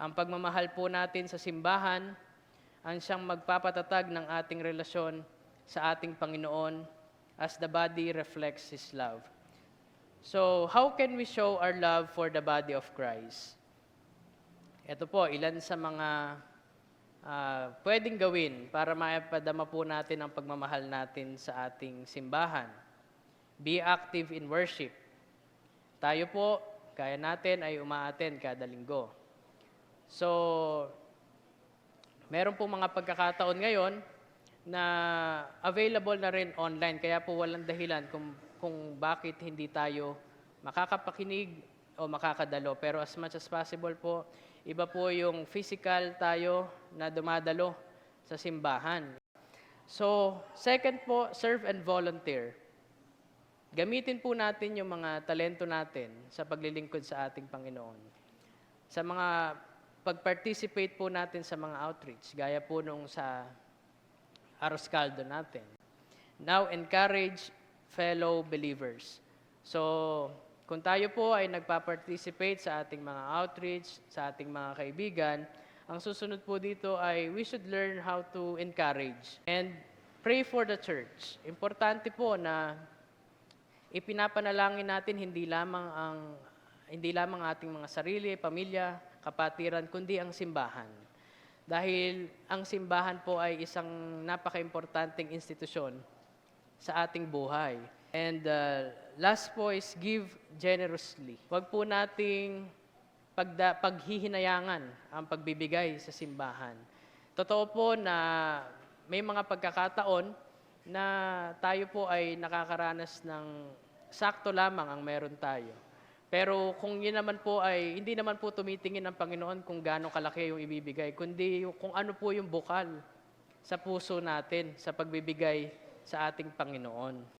Ang pagmamahal po natin sa simbahan ang siyang magpapatatag ng ating relasyon sa ating Panginoon as the body reflects His love. So, how can we show our love for the body of Christ? Ito po, ilan sa mga ah, pwedeng gawin para maipadama po natin ang pagmamahal natin sa ating simbahan. Be active in worship. Tayo po, kaya natin ay umaaten kada linggo. So, meron po mga pagkakataon ngayon na available na rin online. Kaya po walang dahilan kung, kung bakit hindi tayo makakapakinig o makakadalo. Pero as much as possible po, iba po yung physical tayo na dumadalo sa simbahan. So, second po, serve and volunteer. Gamitin po natin yung mga talento natin sa paglilingkod sa ating Panginoon. Sa mga pag-participate po natin sa mga outreach, gaya po nung sa Aros Caldo natin. Now, encourage fellow believers. So, kung tayo po ay nagpa-participate sa ating mga outreach, sa ating mga kaibigan, ang susunod po dito ay we should learn how to encourage and pray for the church. Importante po na ipinapanalangin natin hindi lamang ang hindi lamang ating mga sarili, pamilya, kapatiran, kundi ang simbahan. Dahil ang simbahan po ay isang napaka-importanting institusyon sa ating buhay. And uh, last po is give generously. Huwag po nating pagda, paghihinayangan ang pagbibigay sa simbahan. Totoo po na may mga pagkakataon na tayo po ay nakakaranas ng sakto lamang ang meron tayo. Pero kung yun naman po ay, hindi naman po tumitingin ng Panginoon kung gaano kalaki yung ibibigay, kundi kung ano po yung bukal sa puso natin sa pagbibigay sa ating Panginoon.